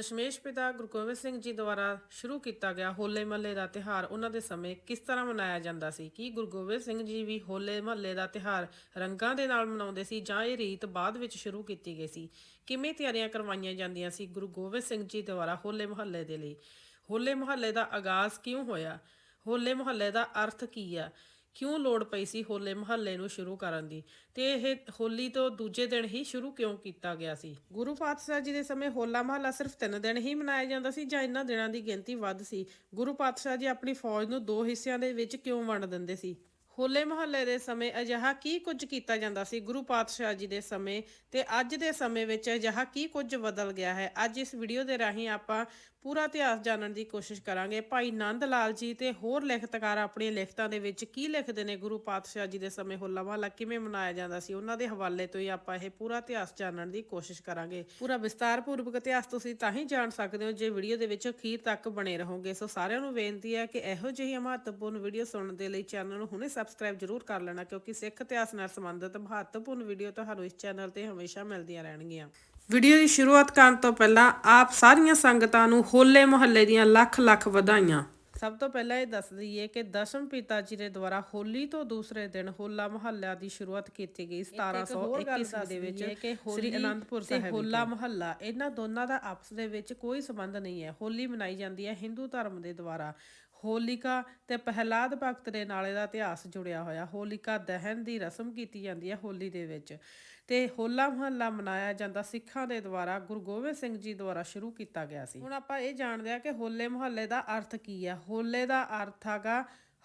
ਦਸ਼ਮੇਸ਼ ਪਿਤਾ ਗੁਰੂ ਗੋਬਿੰਦ ਸਿੰਘ ਜੀ ਦੁਆਰਾ ਸ਼ੁਰੂ ਕੀਤਾ ਗਿਆ ਹੋਲੇ ਮਹੱਲੇ ਦਾ ਤਿਹਾਰ ਉਹਨਾਂ ਦੇ ਸਮੇਂ ਕਿਸ ਤਰ੍ਹਾਂ ਮਨਾਇਆ ਜਾਂਦਾ ਸੀ? ਕੀ ਗੁਰੂ ਗੋਬਿੰਦ ਸਿੰਘ ਜੀ ਵੀ ਹੋਲੇ ਮਹੱਲੇ ਦਾ ਤਿਹਾਰ ਰੰਗਾਂ ਦੇ ਨਾਲ ਮਨਾਉਂਦੇ ਸੀ ਜਾਂ ਇਹ ਰੀਤ ਬਾਅਦ ਵਿੱਚ ਸ਼ੁਰੂ ਕੀਤੀ ਗਈ ਸੀ? ਕਿਵੇਂ ਤਿਆਰੀਆਂ ਕਰਵਾਈਆਂ ਜਾਂਦੀਆਂ ਸੀ ਗੁਰੂ ਗੋਬਿੰਦ ਸਿੰਘ ਜੀ ਦੁਆਰਾ ਹੋਲੇ ਮਹੱਲੇ ਦੇ ਲਈ? ਹੋਲੇ ਮਹੱਲੇ ਦਾ ਆਗਾਜ਼ ਕਿਉਂ ਹੋਇਆ? ਹੋਲੇ ਮਹੱਲੇ ਦਾ ਅਰਥ ਕੀ ਆ? ਕਿਉਂ ਲੋੜ ਪਈ ਸੀ ਹੋਲੇ ਮਹੱਲੇ ਨੂੰ ਸ਼ੁਰੂ ਕਰਨ ਦੀ? ਤੇ ਇਹ ਹੋਲੀ ਤੋਂ ਦੂਜੇ ਦਿਨ ਹੀ ਸ਼ੁਰੂ ਕਿਉਂ ਕੀਤਾ ਗਿਆ ਸੀ? ਗੁਰੂ ਪਾਤਸ਼ਾਹ ਜੀ ਦੇ ਸਮੇਂ ਹੋਲਾ ਮਹੱਲਾ ਸਿਰਫ 3 ਦਿਨ ਹੀ ਮਨਾਇਆ ਜਾਂਦਾ ਸੀ ਜਾਂ ਇਹਨਾਂ ਦਿਨਾਂ ਦੀ ਗਿਣਤੀ ਵੱਧ ਸੀ? ਗੁਰੂ ਪਾਤਸ਼ਾਹ ਜੀ ਆਪਣੀ ਫੌਜ ਨੂੰ ਦੋ ਹਿੱਸਿਆਂ ਦੇ ਵਿੱਚ ਕਿਉਂ ਵੰਡ ਦਿੰਦੇ ਸੀ? ਹੋਲੇ ਮਹੱਲੇ ਦੇ ਸਮੇਂ ਅਜਿਹਾ ਕੀ ਕੁਝ ਕੀਤਾ ਜਾਂਦਾ ਸੀ? ਗੁਰੂ ਪਾਤਸ਼ਾਹ ਜੀ ਦੇ ਸਮੇਂ ਤੇ ਅੱਜ ਦੇ ਸਮੇਂ ਵਿੱਚ ਅਜਿਹਾ ਕੀ ਕੁਝ ਬਦਲ ਗਿਆ ਹੈ? ਅੱਜ ਇਸ ਵੀਡੀਓ ਦੇ ਰਾਹੀਂ ਆਪਾਂ ਪੂਰਾ ਇਤਿਹਾਸ ਜਾਣਨ ਦੀ ਕੋਸ਼ਿਸ਼ ਕਰਾਂਗੇ। ਭਾਈ ਨੰਦ ਲਾਲ ਜੀ ਤੇ ਹੋਰ ਲਿਖਤਕਾਰ ਆਪਣੀਆਂ ਲਿਖਤਾਂ ਦੇ ਵਿੱਚ ਕੀ ਲਿਖਦੇ ਨੇ ਗੁਰੂ ਪਾਤਸ਼ਾਹ ਜੀ ਦੇ ਸਮੇਂ ਹੋਲਾ ਮਹੱਲਾ? ਕਿਵੇਂ ਮਨਾਇਆ ਜਾਂਦਾ ਸੀ? ਉਹਨਾਂ ਦੇ ਹਵਾਲੇ ਤੋਂ ਹੀ ਆਪਾਂ ਇਹ ਪੂਰਾ ਇਤਿਹਾਸ ਜਾਣਨ ਦੀ ਕੋਸ਼ਿਸ਼ ਕਰਾਂਗੇ। ਪੂਰਾ ਵਿਸਤਾਰਪੂਰਵਕ ਇਤਿਹਾਸ ਤੁਸੀਂ ਤਾਂ ਹੀ ਜਾਣ ਸਕਦੇ ਹੋ ਜੇ ਵੀਡੀਓ ਦੇ ਵਿੱਚ ਅਖੀਰ ਤੱਕ ਬਣੇ ਰਹੋਗੇ। ਸੋ ਸਾਰਿਆਂ ਨੂੰ ਬੇਨਤੀ ਹੈ ਕਿ ਇਹੋ ਜਿਹੀ ਮਹੱਤਵਪੂਰਨ ਵੀਡੀਓ ਸੁਣਨ ਦੇ ਲਈ ਚੈਨਲ ਨੂੰ ਹੁਣੇ ਸਬਸਕ੍ਰਾਈਬ ਜ਼ਰੂਰ ਕਰ ਲੈਣਾ ਕਿਉਂਕਿ ਸਿੱਖ ਇਤਿਹਾਸ ਨਾਲ ਸੰਬੰਧਿਤ ਮਹੱਤਵਪੂਰਨ ਵੀਡੀਓ ਤੁਹਾਨੂੰ ਇਸ ਚੈਨਲ ਤੇ ਹਮੇਸ਼ਾ ਮਿਲਦੀਆਂ ਰਹਿਣਗੀਆਂ। ਵੀਡੀਓ ਦੀ ਸ਼ੁਰੂਆਤ ਕਰਨ ਤੋਂ ਪਹਿਲਾਂ ਆਪ ਸਾਰੀਆਂ ਸੰਗਤਾਂ ਨੂੰ ਹੋਲੇ ਮਹੱਲੇ ਦੀਆਂ ਲੱਖ ਲੱਖ ਵਧਾਈਆਂ। ਸਭ ਤੋਂ ਪਹਿਲਾਂ ਇਹ ਦੱਸ ਦਈਏ ਕਿ ਦਸ਼ਮ ਪਿਤਾ ਜੀ ਦੇ ਦੁਆਰਾ ਹੋਲੀ ਤੋਂ ਦੂਸਰੇ ਦਿਨ ਹੋਲਾ ਮਹੱਲਾ ਦੀ ਸ਼ੁਰੂਆਤ ਕੀਤੀ ਗਈ 1721 ਦੇ ਵਿੱਚ ਸ੍ਰੀ ਅਨੰਦਪੁਰ ਸਾਹਿਬ ਹੋਲਾ ਮਹੱਲਾ ਇਹਨਾਂ ਦੋਨਾਂ ਦਾ ਆਪਸ ਦੇ ਵਿੱਚ ਕੋਈ ਸੰਬੰਧ ਨਹੀਂ ਹੈ। ਹੋਲੀ ਮਨਾਈ ਜਾਂਦੀ ਹੈ ਹਿੰਦੂ ਧਰਮ ਦੇ ਦੁਆਰਾ। ਹੋਲਿਕਾ ਤੇ ਪਹਿਲਾਦ ਭਗਤ ਦੇ ਨਾਲ ਇਹਦਾ ਇਤਿਹਾਸ ਜੁੜਿਆ ਹੋਇਆ। ਹੋਲਿਕਾ ਦਹਨ ਦੀ ਰਸਮ ਕੀਤੀ ਜਾਂਦੀ ਹੈ ਹੋਲੀ ਦੇ ਵਿੱਚ। ਤੇ ਹੋਲਾ ਮਹੱਲਾ ਮਨਾਇਆ ਜਾਂਦਾ ਸਿੱਖਾਂ ਦੇ ਦੁਆਰਾ, ਗੁਰੂ ਗੋਬਿੰਦ ਸਿੰਘ ਜੀ ਦੁਆਰਾ ਸ਼ੁਰੂ ਕੀਤਾ ਗਿਆ ਸੀ। ਹੁਣ ਆਪਾਂ ਇਹ ਜਾਣਦੇ ਆ ਕਿ ਹੋਲੇ ਮਹੱਲੇ ਦਾ ਅਰਥ ਕੀ ਹੈ। ਹੋਲੇ ਦਾ ਅਰਥ ਹੈਗਾ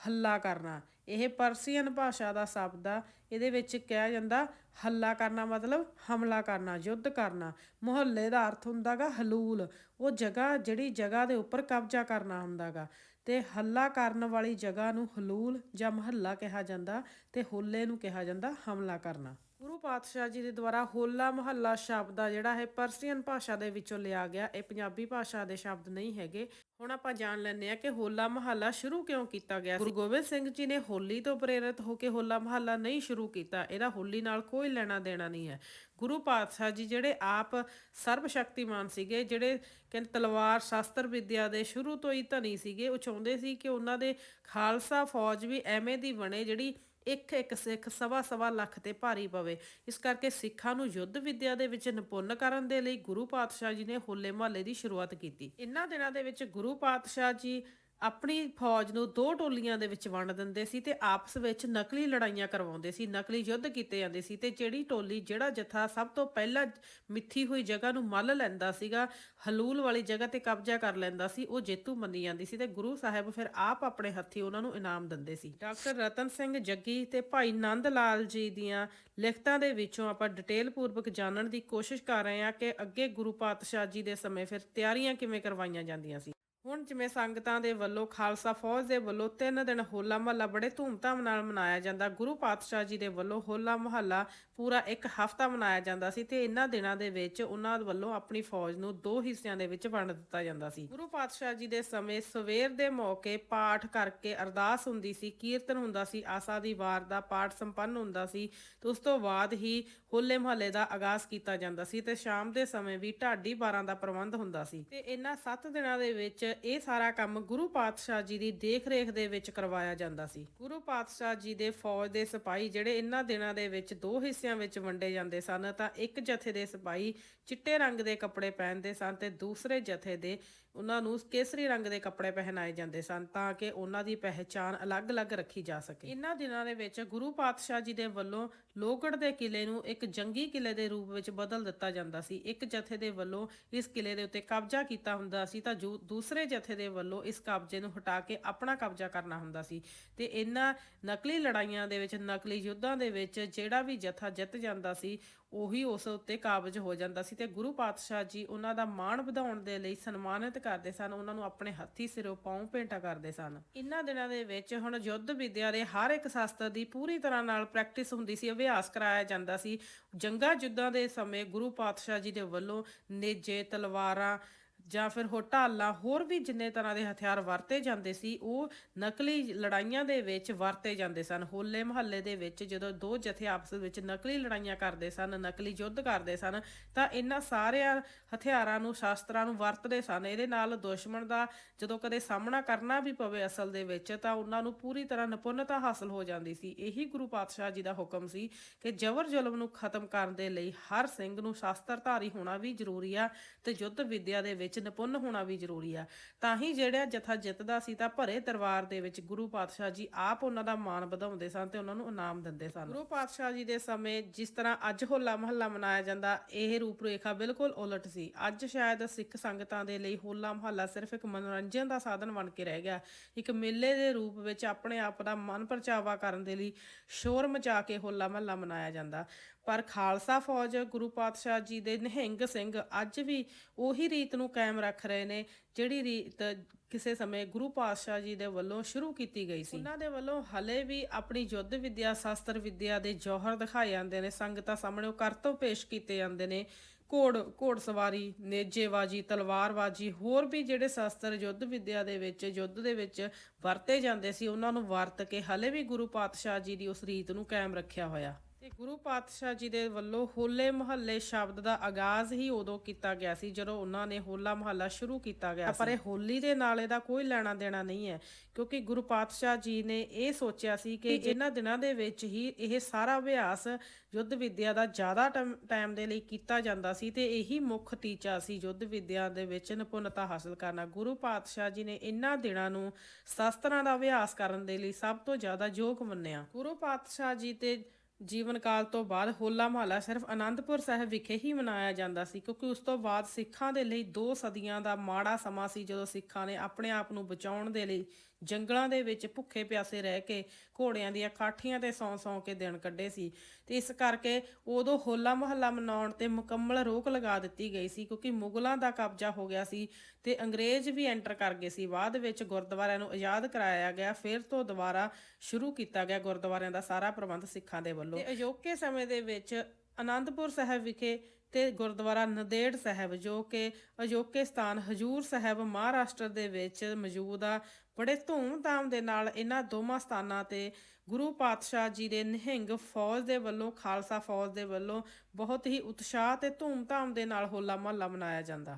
ਹੱਲਾ ਕਰਨਾ। ਇਹ ਪਰਸੀਅਨ ਭਾਸ਼ਾ ਦਾ ਸ਼ਬਦ ਆ। ਇਹਦੇ ਵਿੱਚ ਕਿਹਾ ਜਾਂਦਾ ਹੱਲਾ ਕਰਨਾ ਮਤਲਬ ਹਮਲਾ ਕਰਨਾ, ਯੁੱਧ ਕਰਨਾ। ਮੁਹੱਲੇ ਦਾ ਅਰਥ ਹੁੰਦਾਗਾ ਹਲੂਲ। ਉਹ ਜਗ੍ਹਾ ਜਿਹੜੀ ਜਗ੍ਹਾ ਦੇ ਉੱਪਰ ਕਬਜ਼ਾ ਕਰਨਾ ਹੁੰਦਾਗਾ ਤੇ ਹੱਲਾ ਕਰਨ ਵਾਲੀ ਜਗ੍ਹਾ ਨੂੰ ਹਲੂਲ ਜਾਂ ਮਹੱਲਾ ਕਿਹਾ ਜਾਂਦਾ ਤੇ ਹੋਲੇ ਨੂੰ ਕਿਹਾ ਜਾਂਦਾ ਹਮਲਾ ਕਰਨਾ। ਗੁਰੂ ਪਾਤਸ਼ਾਹ ਜੀ ਦੇ ਦੁਆਰਾ ਹੋਲਾ ਮਹੱਲਾ ਸ਼ਬਦ ਆ ਜਿਹੜਾ ਹੈ ਪਰਸੀਅਨ ਭਾਸ਼ਾ ਦੇ ਵਿੱਚੋਂ ਲਿਆ ਗਿਆ। ਇਹ ਪੰਜਾਬੀ ਭਾਸ਼ਾ ਦੇ ਸ਼ਬਦ ਨਹੀਂ ਹੈਗੇ। ਹੁਣ ਆਪਾਂ ਜਾਣ ਲੈਂਦੇ ਆ ਕਿ ਹੋਲਾ ਮਹੱਲਾ ਸ਼ੁਰੂ ਕਿਉਂ ਕੀਤਾ ਗਿਆ ਗੁਰੂ ਗੋਬਿੰਦ ਸਿੰਘ ਜੀ ਨੇ ਹੋਲੀ ਤੋਂ ਪ੍ਰੇਰਿਤ ਹੋ ਕੇ ਹੋਲਾ ਮਹੱਲਾ ਨਹੀਂ ਸ਼ੁਰੂ ਕੀਤਾ। ਇਹਦਾ ਹੋਲੀ ਨਾਲ ਕੋਈ ਲੈਣਾ ਦੇਣਾ ਨਹੀਂ ਹੈ। ਗੁਰੂ ਪਾਤਸ਼ਾਹ ਜੀ ਜਿਹੜੇ ਆਪ ਸਰਬ ਸ਼ਕਤੀਮਾਨ ਸੀਗੇ, ਜਿਹੜੇ ਕਹਿੰਦੇ ਤਲਵਾਰ ਸ਼ਾਸਤਰ ਵਿਦਿਆ ਦੇ ਸ਼ੁਰੂ ਤੋਂ ਹੀ ਧਨੀ ਸੀਗੇ, ਉਹ ਚਾਹੁੰਦੇ ਸੀ ਕਿ ਉਹਨਾਂ ਦੇ ਖਾਲਸਾ ਫੌਜ ਵੀ ਐਵੇਂ ਦੀ ਬਣੇ ਜਿਹੜੀ ਇੱਕ ਇੱਕ ਸਿੱਖ ਸਵਾ ਸਵਾ ਲੱਖ ਤੇ ਭਾਰੀ ਪਵੇ। ਇਸ ਕਰਕੇ ਸਿੱਖਾਂ ਨੂੰ ਯੁੱਧ ਵਿਦਿਆ ਦੇ ਵਿੱਚ ਨਿਪੁੰਨ ਕਰਨ ਦੇ ਲਈ ਗੁਰੂ ਪਾਤਸ਼ਾਹ ਜੀ ਨੇ ਹੋਲੇ ਮਹੱਲੇ ਦੀ ਸ਼ੁਰੂਆਤ ਕੀਤੀ। ਇਹਨਾਂ ਦਿਨਾਂ ਦੇ ਵਿੱਚ ਗੁਰੂ ਪਾਤਸ਼ਾਹ ਜੀ ਆਪਣੀ ਫੌਜ ਨੂੰ ਦੋ ਟੋਲੀਆਂ ਦੇ ਵਿੱਚ ਵੰਡ ਦਿੰਦੇ ਸੀ ਤੇ ਆਪਸ ਵਿੱਚ ਨਕਲੀ ਲੜਾਈਆਂ ਕਰਵਾਉਂਦੇ ਸੀ, ਨਕਲੀ ਯੁੱਧ ਕੀਤੇ ਜਾਂਦੇ ਸੀ ਤੇ ਜਿਹੜੀ ਟੋਲੀ ਜਿਹੜਾ ਜਥਾ ਸਭ ਤੋਂ ਪਹਿਲਾਂ ਮਿੱਥੀ ਹੋਈ ਜਗ੍ਹਾ ਨੂੰ ਮੱਲ ਲੈਂਦਾ ਸੀਗਾ, ਹਲੂਲ ਵਾਲੀ ਜਗ੍ਹਾ ਤੇ ਕਬਜ਼ਾ ਕਰ ਲੈਂਦਾ ਸੀ, ਉਹ ਜੇਤੂ ਮੰਨੀ ਜਾਂਦੀ ਸੀ ਤੇ ਗੁਰੂ ਸਾਹਿਬ ਫਿਰ ਆਪ ਆਪਣੇ ਹੱਥੀ ਉਹਨਾਂ ਨੂੰ ਇਨਾਮ ਦਿੰਦੇ ਸੀ। ਡਾਕਟਰ ਰਤਨ ਸਿੰਘ ਜੱਗੀ ਤੇ ਭਾਈ ਨੰਦ ਲਾਲ ਜੀ ਦੀਆਂ ਲਿਖਤਾਂ ਦੇ ਵਿੱਚੋਂ ਆਪਾਂ ਡਿਟੇਲ ਪੂਰਵਕ ਜਾਣਨ ਦੀ ਕੋਸ਼ਿਸ਼ ਕਰ ਰਹੇ ਹਾਂ ਕਿ ਅੱਗੇ ਗੁਰੂ ਪਾਤਸ਼ਾਹ ਜੀ ਦੇ ਸਮੇਂ ਫਿਰ ਤਿਆਰੀਆਂ ਕਿਵੇਂ ਕਰਵਾਈਆਂ ਜਾਂਦੀਆਂ ਸੀ। ਹੁਣ ਜਿਵੇਂ ਸੰਗਤਾਂ ਦੇ ਵੱਲੋਂ ਖਾਲਸਾ ਫੌਜ ਦੇ ਵੱਲੋਂ ਤਿੰਨ ਦਿਨ ਹੋਲਾ ਮਹੱਲਾ ਬੜੇ ਧੂਮਧਾਮ ਨਾਲ ਮਨਾਇਆ ਜਾਂਦਾ। ਗੁਰੂ ਪਾਤਸ਼ਾਹ ਜੀ ਦੇ ਵੱਲੋਂ ਹੋਲਾ ਮਹੱਲਾ ਪੂਰਾ ਇੱਕ ਹਫ਼ਤਾ ਮਨਾਇਆ ਜਾਂਦਾ ਸੀ ਤੇ ਇਹਨਾਂ ਦਿਨਾਂ ਦੇ ਵਿੱਚ ਉਹਨਾਂ ਵੱਲੋਂ ਆਪਣੀ ਫੌਜ ਨੂੰ ਦੋ ਹਿੱਸਿਆਂ ਦੇ ਵਿੱਚ ਵੰਡ ਦਿੱਤਾ ਜਾਂਦਾ ਸੀ। ਗੁਰੂ ਪਾਤਸ਼ਾਹ ਜੀ ਦੇ ਸਮੇਂ ਸਵੇਰ ਦੇ ਮੌਕੇ ਪਾਠ ਕਰਕੇ ਅਰਦਾਸ ਹੁੰਦੀ ਸੀ, ਕੀਰਤਨ ਹੁੰਦਾ ਸੀ, ਆਸਾ ਦੀ ਵਾਰ ਦਾ ਪਾਠ ਸੰਪੰਨ ਹੁੰਦਾ ਸੀ, ਤੇ ਉਸ ਤੋਂ ਬਾਅਦ ਹੀ ਹੋਲੇ ਮਹੱਲੇ ਦਾ ਆਗਾਜ਼ ਕੀਤਾ ਜਾਂਦਾ ਸੀ ਤੇ ਸ਼ਾਮ ਦੇ ਸਮੇਂ ਵੀ ਢਾਡੀ ਬਾਰਾਂ ਦਾ ਪ੍ਰਬੰਧ ਹੁੰਦਾ ਸੀ। ਤੇ ਇਹਨਾਂ 7 ਦਿਨਾਂ ਦੇ ਵਿੱਚ ਇਹ ਸਾਰਾ ਕੰਮ ਗੁਰੂ ਪਾਤਸ਼ਾਹ ਜੀ ਦੀ ਦੇਖ-ਰੇਖ ਦੇ ਵਿੱਚ ਕਰਵਾਇਆ ਜਾਂਦਾ ਸੀ। ਗੁਰੂ ਪਾਤਸ਼ਾਹ ਜੀ ਦੇ ਫੌਜ ਦੇ ਸਿਪਾਹੀ ਜਿਹੜੇ ਇਹਨਾਂ ਦਿਨਾਂ ਦੇ ਵਿੱਚ ਦੋ ਹਿੱਸਿਆਂ ਵਿੱਚ ਵੰਡੇ ਜਾਂਦੇ ਸਨ ਤਾਂ ਇੱਕ ਜਥੇ ਦੇ ਸਿਪਾਹੀ ਚਿੱਟੇ ਰੰਗ ਦੇ ਕੱਪੜੇ ਪਹਿਨਦੇ ਸਨ ਤੇ ਦੂਸਰੇ ਜਥੇ ਦੇ ਉਹਨਾਂ ਨੂੰ ਕੇਸਰੀ ਰੰਗ ਦੇ ਕੱਪੜੇ ਪਹਿਨਾਏ ਜਾਂਦੇ ਸਨ ਤਾਂ ਕਿ ਉਹਨਾਂ ਦੀ ਪਹਿਚਾਣ ਅਲੱਗ-ਅਲੱਗ ਰੱਖੀ ਜਾ ਸਕੇ। ਇਹਨਾਂ ਦਿਨਾਂ ਦੇ ਵਿੱਚ ਗੁਰੂ ਪਾਤਸ਼ਾਹ ਜੀ ਦੇ ਵੱਲੋਂ ਲੋਹਗੜ੍ਹ ਦੇ ਕਿਲੇ ਨੂੰ ਇੱਕ ਜੰਗੀ ਕਿਲੇ ਦੇ ਰੂਪ ਵਿੱਚ ਬਦਲ ਦਿੱਤਾ ਜਾਂਦਾ ਸੀ। ਇੱਕ ਜਥੇ ਦੇ ਵੱਲੋਂ ਇਸ ਕਿਲੇ ਦੇ ਉੱਤੇ ਕਬਜ਼ਾ ਕੀਤਾ ਹੁੰਦਾ ਸੀ ਤਾਂ ਜੋ ਦੂਸਰੇ ਜਥੇ ਦੇ ਵੱਲੋਂ ਇਸ ਕਬਜ਼ੇ ਨੂੰ ਹਟਾ ਕੇ ਆਪਣਾ ਕਬਜ਼ਾ ਕਰਨਾ ਹੁੰਦਾ ਸੀ। ਤੇ ਇਹਨਾਂ ਨਕਲੀ ਲੜਾਈਆਂ ਦੇ ਵਿੱਚ, ਨਕਲੀ ਯੁੱਧਾਂ ਦੇ ਵਿੱਚ ਜਿਹੜਾ ਵੀ ਜਥਾ ਜਿੱਤ ਜਾਂਦਾ ਸੀ ਉਹੀ ਉਸ ਉੱਤੇ ਕਾਬਜ ਹੋ ਜਾਂਦਾ ਸੀ ਤੇ ਗੁਰੂ ਪਾਤਸ਼ਾਹ ਜੀ ਉਹਨਾਂ ਦਾ ਮਾਣ ਵਧਾਉਣ ਦੇ ਲਈ ਸਨਮਾਨਿਤ ਕਰਦੇ ਸਨ, ਉਹਨਾਂ ਨੂੰ ਆਪਣੇ ਹੱਥੀ ਸਿਰੋਂ ਪਾਉਂ ਭੇਂਟਾ ਕਰਦੇ ਸਨ। ਇਹਨਾਂ ਦਿਨਾਂ ਦੇ ਵਿੱਚ ਹੁਣ ਯੁੱਧ ਵਿਦਿਆ ਦੇ ਹਰ ਇੱਕ ਸ਼ਾਸਤਰ ਦੀ ਪੂਰੀ ਤਰ੍ਹਾਂ ਨਾਲ ਪ੍ਰੈਕਟਿਸ ਹੁੰਦੀ ਸੀ, ਅਭਿਆਸ ਕਰਾਇਆ ਜਾਂਦਾ ਸੀ। ਜੰਗਾਂ ਯੁੱਧਾਂ ਦੇ ਸਮੇਂ ਗੁਰੂ ਪਾਤਸ਼ਾਹ ਜੀ ਦੇ ਵੱਲੋਂ ਨੇਜੇ, ਤਲਵਾਰਾਂ ਜਾਂ ਫਿਰ ਹੋਟਾਲਾ ਹੋਰ ਵੀ ਜਿੰਨੇ ਤਰ੍ਹਾਂ ਦੇ ਹਥਿਆਰ ਵਰਤੇ ਜਾਂਦੇ ਸੀ, ਉਹ ਨਕਲੀ ਲੜਾਈਆਂ ਦੇ ਵਿੱਚ ਵਰਤੇ ਜਾਂਦੇ ਸਨ। ਹੋਲੇ ਮਹੱਲੇ ਦੇ ਵਿੱਚ ਜਦੋਂ ਦੋ ਜਥੇ ਆਪਸ ਵਿੱਚ ਨਕਲੀ ਲੜਾਈਆਂ ਕਰਦੇ ਸਨ, ਨਕਲੀ ਯੁੱਧ ਕਰਦੇ ਸਨ, ਤਾਂ ਇਹਨਾਂ ਸਾਰਿਆਂ ਹਥਿਆਰਾਂ ਨੂੰ, ਸ਼ਾਸਤਰਾਂ ਨੂੰ ਵਰਤਦੇ ਸਨ। ਇਹਦੇ ਨਾਲ ਦੁਸ਼ਮਣ ਦਾ ਜਦੋਂ ਕਦੇ ਸਾਹਮਣਾ ਕਰਨਾ ਵੀ ਪਵੇ ਅਸਲ ਦੇ ਵਿੱਚ, ਤਾਂ ਉਹਨਾਂ ਨੂੰ ਪੂਰੀ ਤਰ੍ਹਾਂ ਨਿਪੁੰਨਤਾ ਹਾਸਲ ਹੋ ਜਾਂਦੀ ਸੀ। ਇਹੀ ਗੁਰੂ ਪਾਤਸ਼ਾਹ ਜੀ ਦਾ ਹੁਕਮ ਸੀ ਕਿ ਜ਼ਬਰ ਜ਼ੁਲਮ ਨੂੰ ਖਤਮ ਕਰਨ ਦੇ ਲਈ ਹਰ ਸਿੰਘ ਨੂੰ ਸ਼ਾਸਤਰਧਾਰੀ ਹੋਣਾ ਵੀ ਜ਼ਰੂਰੀ ਆ ਤੇ ਯੁੱਧ ਵਿਦਿਆ ਦੇ ਵਿੱਚ ਨਿਪੁੰਨ ਹੋਣਾ ਵੀ ਜ਼ਰੂਰੀ ਆ। ਤਾਂ ਹੀ ਜਿਹੜਾ ਜਥਾ ਜਿੱਤਦਾ ਸੀ ਤਾਂ ਭਰੇ ਦਰਬਾਰ ਦੇ ਵਿੱਚ ਗੁਰੂ ਪਾਤਸ਼ਾਹ ਜੀ ਆਪ ਉਹਨਾਂ ਦਾ ਮਾਣ ਵਧਾਉਂਦੇ ਸਨ ਤੇ ਉਹਨਾਂ ਨੂੰ ਇਨਾਮ ਦਿੰਦੇ ਸਨ। ਗੁਰੂ ਪਾਤਸ਼ਾਹ ਜੀ ਦੇ ਸਮੇਂ ਜਿਸ ਤਰ੍ਹਾਂ ਅੱਜ ਹੋਲਾ ਮਹੱਲਾ ਮਨਾਇਆ ਜਾਂਦਾ, ਇਹ ਰੂਪ ਰੇਖਾ ਬਿਲਕੁਲ ਉਲਟ ਸੀ। ਅੱਜ ਸ਼ਾਇਦ ਸਿੱਖ ਸੰਗਤਾਂ ਦੇ ਲਈ ਹੋਲਾ ਮਹੱਲਾ ਸਿਰਫ ਇੱਕ ਮਨੋਰੰਜਨ ਦਾ ਸਾਧਨ ਬਣ ਕੇ ਰਹਿ ਗਿਆ। ਇੱਕ ਮੇਲੇ ਦੇ ਰੂਪ ਵਿੱਚ ਆਪਣੇ ਆਪ ਦਾ ਮਨ ਪਰਚਾਵਾ ਕਰਨ ਦੇ ਲਈ ਸ਼ੋਰ ਮਚਾ ਕੇ ਹੋਲਾ ਮਹੱਲਾ ਮਨਾਇਆ ਜਾਂਦਾ। ਪਰ ਖਾਲਸਾ ਫੌਜ ਗੁਰੂ ਪਾਤਸ਼ਾਹ ਜੀ ਦੇ ਨਿਹੰਗ ਸਿੰਘ ਅੱਜ ਵੀ ਉਹੀ ਰੀਤ ਨੂੰ ਕਾਇਮ ਰੱਖ ਰਹੇ ਨੇ, ਜਿਹੜੀ ਰੀਤ ਕਿਸੇ ਸਮੇਂ ਗੁਰੂ ਪਾਤਸ਼ਾਹ ਜੀ ਦੇ ਵੱਲੋਂ ਸ਼ੁਰੂ ਕੀਤੀ ਗਈ ਸੀ। ਉਹਨਾਂ ਦੇ ਵੱਲੋਂ ਹਲੇ ਵੀ ਆਪਣੀ ਯੁੱਧ ਵਿਦਿਆ, ਸ਼ਾਸਤਰ ਵਿਦਿਆ ਦੇ ਜੋਹਰ ਦਿਖਾਏ ਜਾਂਦੇ ਨੇ, ਸੰਗਤਾਂ ਸਾਹਮਣੇ ਉਹ ਕਰਤਵ ਪੇਸ਼ ਕੀਤੇ ਜਾਂਦੇ ਨੇ। ਘੋੜ ਘੋੜ ਸਵਾਰੀ, ਨੇਜੇਬਾਜੀ, ਤਲਵਾਰਬਾਜੀ, ਹੋਰ ਵੀ ਜਿਹੜੇ ਸ਼ਾਸਤਰ ਯੁੱਧ ਵਿਦਿਆ ਦੇ ਵਿੱਚ, ਯੁੱਧ ਦੇ ਵਿੱਚ ਵਰਤੇ ਜਾਂਦੇ ਸੀ, ਉਹਨਾਂ ਨੂੰ ਵਰਤ ਕੇ ਹਲੇ ਵੀ ਗੁਰੂ ਪਾਤਸ਼ਾਹ ਜੀ ਦੀ ਉਸ ਰੀਤ ਨੂੰ ਕਾਇਮ ਰੱਖਿਆ ਹੋਇਆ। ਤੇ ਗੁਰੂ ਪਾਤਸ਼ਾਹ ਜੀ ਦੇ ਵੱਲੋਂ ਹੋਲੇ ਮਹੱਲੇ ਸ਼ਬਦ ਦਾ ਆਗਾਜ਼ ਹੀ ਉਦੋਂ ਕੀਤਾ ਗਿਆ ਸੀ ਜਦੋਂ ਉਹਨਾਂ ਨੇ ਹੋਲਾ ਮਹੱਲਾ ਸ਼ੁਰੂ ਕੀਤਾ ਗਿਆ ਪਰ ਇਹ ਹੋਲੀ ਦੇ ਨਾਲ ਇਹਦਾ ਕੋਈ ਲੈਣਾ ਦੇਣਾ ਨਹੀਂ ਹੈ ਕਿਉਂਕਿ ਗੁਰੂ ਪਾਤਸ਼ਾਹ ਜੀ ਨੇ ਇਹ ਸੋਚਿਆ ਸੀ ਕਿ ਇਹਨਾਂ ਦਿਨਾਂ ਦੇ ਵਿੱਚ ਹੀ ਇਹ ਸਾਰਾ ਅਭਿਆਸ ਯੁੱਧ ਵਿਦਿਆ ਦਾ ਜ਼ਿਆਦਾ ਟਾਈਮ ਦੇ ਲਈ ਕੀਤਾ ਜਾਂਦਾ ਸੀ ਤੇ ਇਹੀ ਮੁੱਖ ਟੀਚਾ ਸੀ ਯੁੱਧ ਵਿਦਿਆ ਦੇ ਵਿੱਚ ਨਿਪੁੰਨਤਾ ਹਾਸਲ ਕਰਨਾ। ਗੁਰੂ ਪਾਤਸ਼ਾਹ ਜੀ ਨੇ ਇਹਨਾਂ ਦਿਨਾਂ ਨੂੰ ਸ਼ਾਸਤਰਾਂ ਦਾ ਅਭਿਆਸ ਕਰਨ ਦੇ ਲਈ ਸਭ ਤੋਂ ਜ਼ਿਆਦਾ ਯੋਗ ਮੰਨਿਆ। ਗੁਰੂ ਪਾਤਸ਼ਾਹ ਜੀ ਤੇ ਜੀਵਨ ਕਾਲ ਤੋਂ ਬਾਅਦ ਹੋਲਾ ਮਹੱਲਾ ਸਿਰਫ ਆਨੰਦਪੁਰ ਸਾਹਿਬ ਵਿਖੇ ਹੀ ਮਨਾਇਆ ਜਾਂਦਾ ਸੀ, ਕਿਉਂਕਿ ਉਸ ਤੋਂ ਬਾਅਦ ਸਿੱਖਾਂ ਦੇ ਲਈ ਦੋ ਸਦੀਆਂ ਦਾ ਮਾੜਾ ਸਮਾਂ ਸੀ ਜਦੋਂ ਸਿੱਖਾਂ ਨੇ ਆਪਣੇ ਆਪ ਨੂੰ ਬਚਾਉਣ ਦੇ ਲਈ ਜੰਗਲਾਂ ਦੇ ਵਿੱਚ ਭੁੱਖੇ ਪਿਆਸੇ ਰਹਿ ਕੇ ਘੋੜਿਆਂ ਦੀਆਂ ਕਾਠੀਆਂ ਤੇ ਸੌਂ ਸੌਂ ਕੇ ਦਿਨ ਕੱਢੇ ਸੀ। ਤੇ ਇਸ ਕਰਕੇ ਉਦੋਂ ਹੋਲਾ ਮਹੱਲਾ ਮਨਾਉਣ ਤੇ ਮੁਕੰਮਲ ਰੋਕ ਲਗਾ ਦਿੱਤੀ ਗਈ ਸੀ ਕਿਉਂਕਿ ਮੁਗਲਾਂ ਦਾ ਕਬਜ਼ਾ ਹੋ ਗਿਆ ਸੀ ਤੇ ਅੰਗਰੇਜ਼ ਵੀ ਐਂਟਰ ਕਰ ਗਏ ਸੀ। ਬਾਅਦ ਵਿੱਚ ਗੁਰਦੁਆਰਿਆਂ ਨੂੰ ਆਜ਼ਾਦ ਕਰਾਇਆ ਗਿਆ। ਫਿਰ ਤੋਂ ਦੁਬਾਰਾ ਸ਼ੁਰੂ ਕੀਤਾ ਗਿਆ ਗੁਰਦੁਆਰਿਆਂ ਦਾ ਸਾਰਾ ਪ੍ਰਬੰਧ ਸਿੱਖਾਂ ਦੇ ਵੱਲੋਂ। ਤੇ ਅਜੋਕੇ ਸਮੇਂ ਦੇ ਵਿੱਚ ਅਨੰਦਪੁਰ ਸਾਹਿਬ ਵਿਖੇ ਤੇ ਗੁਰਦੁਆਰਾ ਨਦੇੜ ਸਾਹਿਬ ਜੋ ਕਿ ਅਜੋਕੇ ਸਥਾਨ ਹਜੂਰ ਸਾਹਿਬ ਮਹਾਰਾਸ਼ਟਰ ਦੇ ਵਿੱਚ ਮੌਜੂਦ ਆ। ਬੜੇ ਧੂਮ-ਧਾਮ ਦੇ ਨਾਲ ਇਹਨਾਂ ਦੋਵਾਂ ਸਥਾਨਾਂ ਤੇ ਗੁਰੂ ਪਾਤਸ਼ਾਹ ਜੀ ਦੇ ਨਿਹੰਗ ਫੌਜ ਦੇ ਵੱਲੋਂ, ਖਾਲਸਾ ਫੌਜ ਦੇ ਵੱਲੋਂ ਬਹੁਤ ਹੀ ਉਤਸ਼ਾਹ ਤੇ ਧੂਮ-ਧਾਮ ਦੇ ਨਾਲ ਹੋਲਾ ਮਹੱਲਾ ਮਨਾਇਆ ਜਾਂਦਾ।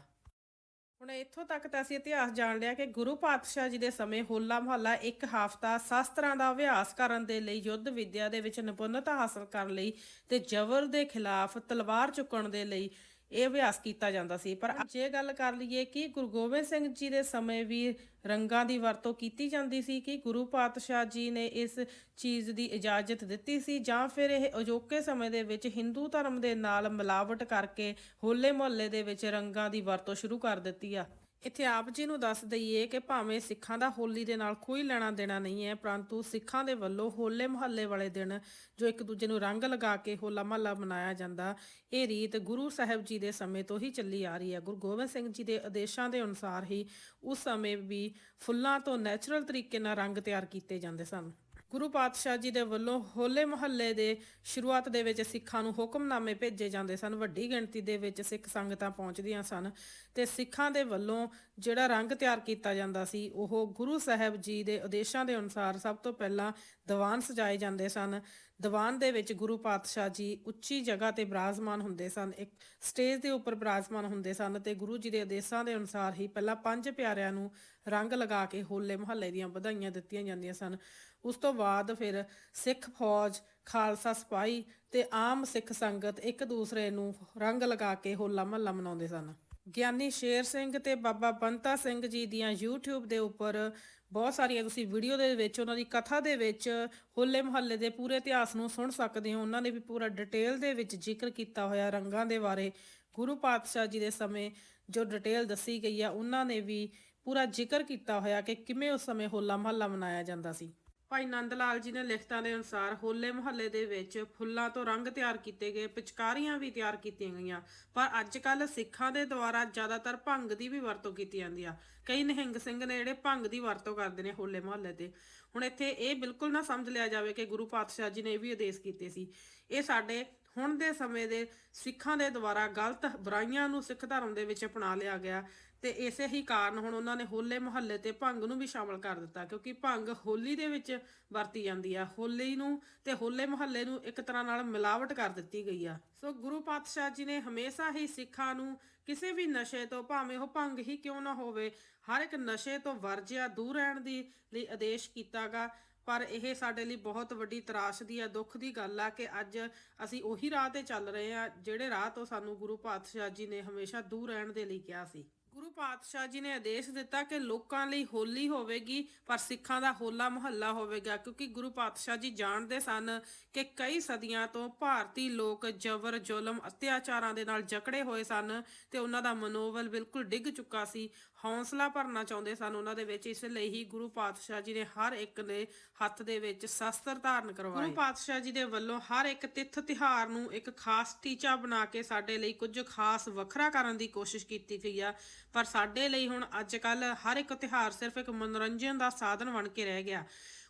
ਹੁਣ ਇੱਥੋਂ ਤੱਕ ਤਾਂ ਅਸੀਂ ਇਤਿਹਾਸ ਜਾਣ ਲਿਆ ਕਿ ਗੁਰੂ ਪਾਤਸ਼ਾਹ ਜੀ ਦੇ ਸਮੇਂ ਹੋਲਾ ਮਹੱਲਾ ਇੱਕ ਹਫ਼ਤਾ ਸ਼ਾਸਤਰਾਂ ਦਾ ਅਭਿਆਸ ਕਰਨ ਦੇ ਲਈ, ਯੁੱਧ ਵਿੱਦਿਆ ਦੇ ਵਿੱਚ ਨਿਪੁੰਨਤਾ ਹਾਸਲ ਕਰਨ ਲਈ ਤੇ ਜ਼ਬਰ ਦੇ ਖਿਲਾਫ ਤਲਵਾਰ ਚੁੱਕਣ ਦੇ ਲਈ ਇਹ ਅਭਿਆਸ ਕੀਤਾ ਜਾਂਦਾ ਸੀ। ਪਰ ਜੇ ਗੱਲ ਕਰ ਲਈਏ ਕਿ ਗੁਰੂ ਗੋਬਿੰਦ ਸਿੰਘ ਜੀ ਦੇ ਸਮੇਂ ਵੀ ਰੰਗਾਂ ਦੀ ਵਰਤੋਂ ਕੀਤੀ ਜਾਂਦੀ ਸੀ ਕਿ ਗੁਰੂ ਪਾਤਸ਼ਾਹ ਜੀ ਨੇ ਇਸ ਚੀਜ਼ ਦੀ ਇਜਾਜ਼ਤ ਦਿੱਤੀ ਸੀ ਜਾਂ ਫਿਰ ਇਹ ਅਜੋਕੇ ਸਮੇਂ ਦੇ ਵਿੱਚ ਹਿੰਦੂ ਧਰਮ ਦੇ ਨਾਲ ਮਿਲਾਵਟ ਕਰਕੇ ਹੋਲੇ ਮੁਹੱਲੇ ਦੇ ਵਿੱਚ ਰੰਗਾਂ ਦੀ ਵਰਤੋਂ ਸ਼ੁਰੂ ਕਰ ਦਿੱਤੀ ਆ। ਇੱਥੇ ਆਪ ਜੀ ਨੂੰ ਦੱਸ ਦਈਏ ਕਿ ਭਾਵੇਂ ਸਿੱਖਾਂ ਦਾ ਹੋਲੀ ਦੇ ਨਾਲ ਕੋਈ ਲੈਣਾ ਦੇਣਾ ਨਹੀਂ ਹੈ, ਪਰੰਤੂ ਸਿੱਖਾਂ ਦੇ ਵੱਲੋਂ ਹੋਲੇ ਮਹੱਲੇ ਵਾਲੇ ਦਿਨ ਜੋ ਇੱਕ ਦੂਜੇ ਨੂੰ ਰੰਗ ਲਗਾ ਕੇ ਹੋਲਾ ਮਹੱਲਾ ਮਨਾਇਆ ਜਾਂਦਾ, ਇਹ ਰੀਤ ਗੁਰੂ ਸਾਹਿਬ ਜੀ ਦੇ ਸਮੇਂ ਤੋਂ ਹੀ ਚੱਲੀ ਆ ਰਹੀ ਹੈ। ਗੁਰੂ ਗੋਬਿੰਦ ਸਿੰਘ ਜੀ ਦੇ ਆਦੇਸ਼ਾਂ ਦੇ ਅਨੁਸਾਰ ਹੀ ਉਸ ਸਮੇਂ ਵੀ ਫੁੱਲਾਂ ਤੋਂ ਨੈਚੁਰਲ ਤਰੀਕੇ ਨਾਲ ਰੰਗ ਤਿਆਰ ਕੀਤੇ ਜਾਂਦੇ ਸਨ। ਗੁਰੂ ਪਾਤਸ਼ਾਹ ਜੀ ਦੇ ਵੱਲੋਂ ਹੋਲੇ ਮਹੱਲੇ ਦੇ ਸ਼ੁਰੂਆਤ ਦੇ ਵਿੱਚ ਸਿੱਖਾਂ ਨੂੰ ਹੁਕਮਨਾਮੇ ਭੇਜੇ ਜਾਂਦੇ ਸਨ। ਵੱਡੀ ਗਿਣਤੀ ਦੇ ਵਿੱਚ ਸਿੱਖ ਸੰਗਤਾਂ ਪਹੁੰਚਦੀਆਂ ਸਨ ਤੇ ਸਿੱਖਾਂ ਦੇ ਵੱਲੋਂ ਜਿਹੜਾ ਰੰਗ ਤਿਆਰ ਕੀਤਾ ਜਾਂਦਾ ਸੀ, ਉਹ ਗੁਰੂ ਸਾਹਿਬ ਜੀ ਦੇ ਆਦੇਸ਼ਾਂ ਦੇ ਅਨੁਸਾਰ ਸਭ ਤੋਂ ਪਹਿਲਾਂ ਦੀਵਾਨ ਸਜਾਏ ਜਾਂਦੇ ਸਨ। ਦੀਵਾਨ ਦੇ ਵਿੱਚ ਗੁਰੂ ਪਾਤਸ਼ਾਹ ਜੀ ਉੱਚੀ ਜਗ੍ਹਾ ਤੇ ਬਿਰਾਜਮਾਨ ਹੁੰਦੇ ਸਨ। ਇੱਕ ਸਟੇਜ ਦੇ ਉੱਪਰ ਬਿਰਾਜਮਾਨ ਹੁੰਦੇ ਸਨ ਤੇ ਗੁਰੂ ਜੀ ਦੇ ਆਦੇਸ਼ਾਂ ਦੇ ਅਨੁਸਾਰ ਹੀ ਪਹਿਲਾਂ ਪੰਜ ਪਿਆਰਿਆਂ ਨੂੰ ਰੰਗ ਲਗਾ ਕੇ ਹੋਲੇ ਮਹੱਲੇ ਦੀਆਂ ਵਧਾਈਆਂ ਦਿੱਤੀਆਂ ਜਾਂਦੀਆਂ ਸਨ। ਉਸ ਤੋਂ ਬਾਅਦ ਫਿਰ ਸਿੱਖ ਫੌਜ, ਖਾਲਸਾ ਸਿਪਾਹੀ ਤੇ ਆਮ ਸਿੱਖ ਸੰਗਤ ਇੱਕ ਦੂਸਰੇ ਨੂੰ ਰੰਗ ਲਗਾ ਕੇ ਹੋਲਾ ਮਹੱਲਾ ਮਨਾਉਂਦੇ ਸਨ। ਗਿਆਨੀ ਸ਼ੇਰ ਸਿੰਘ ਤੇ ਬਾਬਾ ਬੰਤਾ ਸਿੰਘ ਜੀ ਦੀਆਂ YouTube ਦੇ ਉੱਪਰ ਬਹੁਤ ਸਾਰੀਆਂ ਤੁਸੀਂ ਵੀਡੀਓ ਦੇ ਵਿੱਚ, ਉਹਨਾਂ ਦੀ ਕਥਾ ਦੇ ਵਿੱਚ ਹੋਲੇ ਮਹੱਲੇ ਦੇ ਪੂਰੇ ਇਤਿਹਾਸ ਨੂੰ ਸੁਣ ਸਕਦੇ ਹੋ। ਉਹਨਾਂ ਨੇ ਵੀ ਪੂਰਾ ਡਿਟੇਲ ਦੇ ਵਿੱਚ ਜ਼ਿਕਰ ਕੀਤਾ ਹੋਇਆ ਰੰਗਾਂ ਦੇ ਬਾਰੇ। ਗੁਰੂ ਪਾਤਸ਼ਾਹ ਜੀ ਦੇ ਸਮੇਂ ਜੋ ਡਿਟੇਲ ਦੱਸੀ ਗਈ ਆ, ਉਹਨਾਂ ਨੇ ਵੀ ਪੂਰਾ ਜ਼ਿਕਰ ਕੀਤਾ ਹੋਇਆ ਕਿ ਕਿਵੇਂ ਉਸ ਸਮੇਂ ਹੋਲਾ ਮਹੱਲਾ ਮਨਾਇਆ ਜਾਂਦਾ ਸੀ। ਭਾਈ ਨੰਦ ਲਾਲ ਜੀ ਨੇ ਲਿਖਤਾਂ ਦੇ ਅਨੁਸਾਰ ਹੋਲੇ ਮੁਹੱਲੇ ਦੇ ਵਿੱਚ ਫੁੱਲਾਂ ਤੋਂ ਰੰਗ ਤਿਆਰ ਕੀਤੇ ਗਏ, ਪਿਚਕਾਰੀਆਂ ਵੀ ਤਿਆਰ ਕੀਤੀਆਂ ਗਈਆਂ। ਪਰ ਅੱਜ ਕੱਲ ਸਿੱਖਾਂ ਦੇ ਦੁਆਰਾ ਜ਼ਿਆਦਾਤਰ ਭੰਗ ਦੀ ਵੀ ਵਰਤੋਂ ਕੀਤੀ ਜਾਂਦੀ ਆ। ਕਈ ਨਿਹੰਗ ਸਿੰਘ ਨੇ ਜਿਹੜੇ ਭੰਗ ਦੀ ਵਰਤੋਂ ਕਰਦੇ ਨੇ ਹੋਲੇ ਮੁਹੱਲੇ ਤੇ। ਹੁਣ ਇੱਥੇ ਇਹ ਬਿਲਕੁਲ ਨਾ ਸਮਝ ਲਿਆ ਜਾਵੇ ਕਿ ਗੁਰੂ ਪਾਤਸ਼ਾਹ ਜੀ ਨੇ ਇਹ ਵੀ ਆਦੇਸ਼ ਕੀਤੇ ਸੀ। ਇਹ ਸਾਡੇ ਹੁਣ ਦੇ ਸਮੇਂ ਦੇ ਸਿੱਖਾਂ ਦੇ ਦੁਆਰਾ ਗਲਤ ਬੁਰਾਈਆਂ ਨੂੰ ਸਿੱਖ ਧਰਮ ਦੇ ਵਿੱਚ ਅਪਣਾ ਲਿਆ ਗਿਆ। ਤੇ ਇਸੇ ਹੀ ਕਾਰਨ ਹੁਣ ਉਹਨਾਂ ਨੇ ਹੋਲੇ ਮੁਹੱਲੇ ਤੇ ਭੰਗ ਨੂੰ ਵੀ ਸ਼ਾਮਲ ਕਰ ਦਿੱਤਾ, ਕਿਉਂਕਿ ਭੰਗ ਹੋਲੀ ਦੇ ਵਿੱਚ ਵਰਤੀ ਜਾਂਦੀ ਆ। ਹੋਲੀ ਨੂੰ ਤੇ ਹੋਲੇ ਮੁਹੱਲੇ ਨੂੰ ਇੱਕ ਤਰ੍ਹਾਂ ਨਾਲ ਮਿਲਾਵਟ ਕਰ ਦਿੱਤੀ ਗਈ ਆ। ਸੋ ਗੁਰੂ ਪਾਤਸ਼ਾਹ ਜੀ ਨੇ ਹਮੇਸ਼ਾ ਹੀ ਸਿੱਖਾਂ ਨੂੰ ਕਿਸੇ ਵੀ ਨਸ਼ੇ ਤੋਂ, ਭਾਵੇਂ ਉਹ ਭੰਗ ਹੀ ਕਿਉਂ ਨਾ ਹੋਵੇ, ਹਰ ਇੱਕ ਨਸ਼ੇ ਤੋਂ ਵਰਜਿਆ ਦੂਰ ਰਹਿਣ ਦੀ ਲਈ ਆਦੇਸ਼ ਕੀਤਾਗਾ। ਪਰ ਇਹ ਸਾਡੇ ਲਈ ਬਹੁਤ ਵੱਡੀ ਤਰਾਸ਼ ਦੀ ਆ, ਦੁੱਖ ਦੀ ਗੱਲ ਆ ਕਿ ਅੱਜ ਅਸੀਂ ਉਹੀ ਰਾਹ ਤੇ ਚੱਲ ਰਹੇ ਆ, ਜਿਹੜੇ ਰਾਹ ਤੋਂ ਸਾਨੂੰ ਗੁਰੂ ਪਾਤਸ਼ਾਹ ਜੀ ਨੇ ਹਮੇਸ਼ਾ ਦੂਰ ਰਹਿਣ ਦੇ ਲਈ ਕਿਹਾ ਸੀ। ਗੁਰੂ ਪਾਤਸ਼ਾਹ ਜੀ ਨੇ ਆਦੇਸ਼ ਦਿੱਤਾ ਕਿ ਲੋਕਾਂ ਲਈ ਹੋਲੀ ਹੋਵੇਗੀ, ਪਰ ਸਿੱਖਾਂ ਦਾ ਹੋਲਾ ਮੁਹੱਲਾ ਹੋਵੇਗਾ, ਕਿਉਂਕਿ ਗੁਰੂ ਪਾਤਸ਼ਾਹ ਜੀ ਜਾਣਦੇ ਸਨ ਕਿ ਕਈ ਸਦੀਆਂ ਤੋਂ ਭਾਰਤੀ ਲੋਕ ਜ਼ਬਰ, ਜ਼ੁਲਮ, ਅਤਿਆਚਾਰਾਂ ਦੇ ਨਾਲ ਜਕੜੇ ਹੋਏ ਸਨ ਤੇ ਉਹਨਾਂ ਦਾ ਮਨੋਬਲ ਬਿਲਕੁਲ ਡਿੱਗ ਚੁੱਕਾ ਸੀ। ਹੌਸਲਾ ਭਰਨਾ ਚਾਹੁੰਦੇ ਸਨ। ਉਹਨਾਂ ਦੇ ਵਿੱਚ ਇਸ ਲਈ ਹੀ ਗੁਰੂ ਪਾਤਸ਼ਾਹ ਜੀ ਨੇ ਹਰ ਇੱਕ ਦੇ ਹੱਥ ਦੇ ਵਿੱਚ ਸ਼ਸਤਰ ਧਾਰਨ ਕਰਵਾਏ। ਗੁਰੂ ਪਾਤਸ਼ਾਹ ਜੀ ਦੇ ਵੱਲੋਂ ਹਰ ਇੱਕ ਤਿੱਥ ਤਿਹਾਰ ਨੂੰ ਇੱਕ ਖਾਸ ਟੀਚਾ ਬਣਾ ਕੇ ਸਾਡੇ ਲਈ ਕੁਝ ਖਾਸ ਵੱਖਰਾ ਕਰਨ ਦੀ ਕੋਸ਼ਿਸ਼ ਕੀਤੀ ਗਈ ਆ। ਪਰ ਸਾਡੇ ਲਈ ਹੁਣ ਅੱਜ ਕੱਲ ਹਰ ਇੱਕ ਤਿਹਾਰ ਸਿਰਫ ਇੱਕ ਮਨੋਰੰਜਨ ਦਾ ਸਾਧਨ ਬਣ ਕੇ ਰਹਿ ਗਿਆ।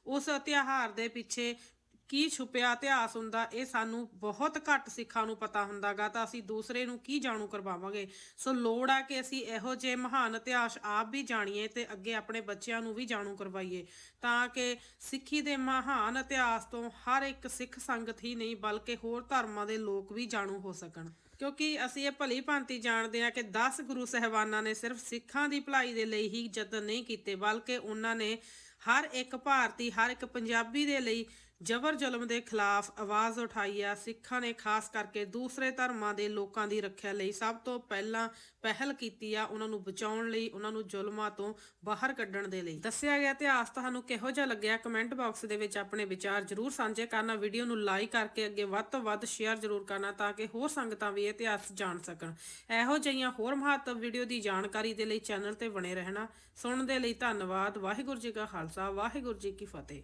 ਉਸ ਤਿਹਾਰ ਦੇ ਪਿੱਛੇ ਕੀ ਛੁਪਿਆ ਇਤਿਹਾਸ ਹੁੰਦਾ, ਇਹ ਸਾਨੂੰ ਬਹੁਤ ਘੱਟ ਸਿੱਖਾਂ ਨੂੰ ਪਤਾ ਹੁੰਦਾਗਾ, ਤਾਂ ਅਸੀਂ ਦੂਸਰੇ ਨੂੰ ਕੀ ਜਾਣੂ ਕਰਵਾਵਾਂਗੇ? ਸੋ ਲੋੜ ਆ ਕਿ ਅਸੀਂ ਇਹੋ ਜਿਹੇ ਮਹਾਨ ਇਤਿਹਾਸ ਆਪ ਵੀ ਜਾਣੀਏ ਤੇ ਅੱਗੇ ਆਪਣੇ ਬੱਚਿਆਂ ਨੂੰ ਵੀ ਜਾਣੂ ਕਰਵਾਈਏ, ਤਾਂ ਕਿ ਸਿੱਖੀ ਦੇ ਮਹਾਨ ਇਤਿਹਾਸ ਤੋਂ ਹਰ ਇੱਕ ਸਿੱਖ ਸੰਗਤ ਹੀ ਨਹੀਂ, ਬਲਕਿ ਹੋਰ ਧਰਮਾਂ ਦੇ ਲੋਕ ਵੀ ਜਾਣੂ ਹੋ ਸਕਣ। ਕਿਉਂਕਿ ਅਸੀਂ ਇਹ ਭਲੀ ਭਾਂਤੀ ਜਾਣਦੇ ਹਾਂ ਕਿ 10 ਗੁਰੂ ਸਹਿਬਾਨਾਂ ਨੇ ਸਿਰਫ ਸਿੱਖਾਂ ਦੀ ਭਲਾਈ ਦੇ ਲਈ ਹੀ ਯਤਨ ਨਹੀਂ ਕੀਤੇ, ਬਲਕਿ ਉਹਨਾਂ ਨੇ ਹਰ ਇੱਕ ਭਾਰਤੀ, ਹਰ ਇੱਕ ਪੰਜਾਬੀ ਦੇ ਲਈ ਜ਼ਬਰ ਜ਼ੁਲਮ ਦੇ ਖਿਲਾਫ ਆਵਾਜ਼ ਉਠਾਈ ਆ ਸਿੱਖਾਂ ਨੇ ਖਾਸ ਕਰਕੇ ਦੂਸਰੇ ਧਰਮਾਂ ਦੇ ਲੋਕਾਂ ਦੀ ਰੱਖਿਆ ਲਈ ਸਭ ਤੋਂ ਪਹਿਲਾਂ ਪਹਿਲ ਕੀਤੀ ਆ ਉਹਨਾਂ ਨੂੰ ਬਚਾਉਣ ਲਈ, ਉਹਨਾਂ ਨੂੰ ਜ਼ੁਲਮਾਂ ਤੋਂ ਬਾਹਰ ਕੱਢਣ ਦੇ ਲਈ। ਦੱਸਿਆ ਗਿਆ ਇਤਿਹਾਸ ਤੁਹਾਨੂੰ ਕਿਹੋ ਜਿਹਾ ਲੱਗਿਆ? ਕਮੈਂਟ ਬਾਕਸ ਦੇ ਵਿੱਚ ਆਪਣੇ ਵਿਚਾਰ ਜਰੂਰ ਸਾਂਝੇ ਕਰਨਾ। ਵੀਡੀਓ ਨੂੰ ਲਾਈਕ ਕਰਕੇ ਅੱਗੇ ਵੱਧ ਤੋਂ ਵੱਧ ਸ਼ੇਅਰ ਜਰੂਰ ਕਰਨਾ ਤਾਂ ਕਿ ਹੋਰ ਸੰਗਤਾਂ ਵੀ ਇਹ ਇਤਿਹਾਸ ਜਾਣ ਸਕਣ। ਇਹੋ ਜਿਹੀਆਂ ਹੋਰ ਮਹੱਤਵ ਵੀਡੀਓ ਦੀ ਜਾਣਕਾਰੀ ਦੇ ਲਈ ਚੈਨਲ ਤੇ ਬਣੇ ਰਹਿਣਾ। ਸੁਣਨ ਦੇ ਲਈ ਧੰਨਵਾਦ। ਵਾਹਿਗੁਰੂ ਜੀ ਕਾ ਖਾਲਸਾ। ਵਾਹਿਗੁਰੂ ਜੀ ਕੀ ਫਤਿਹ।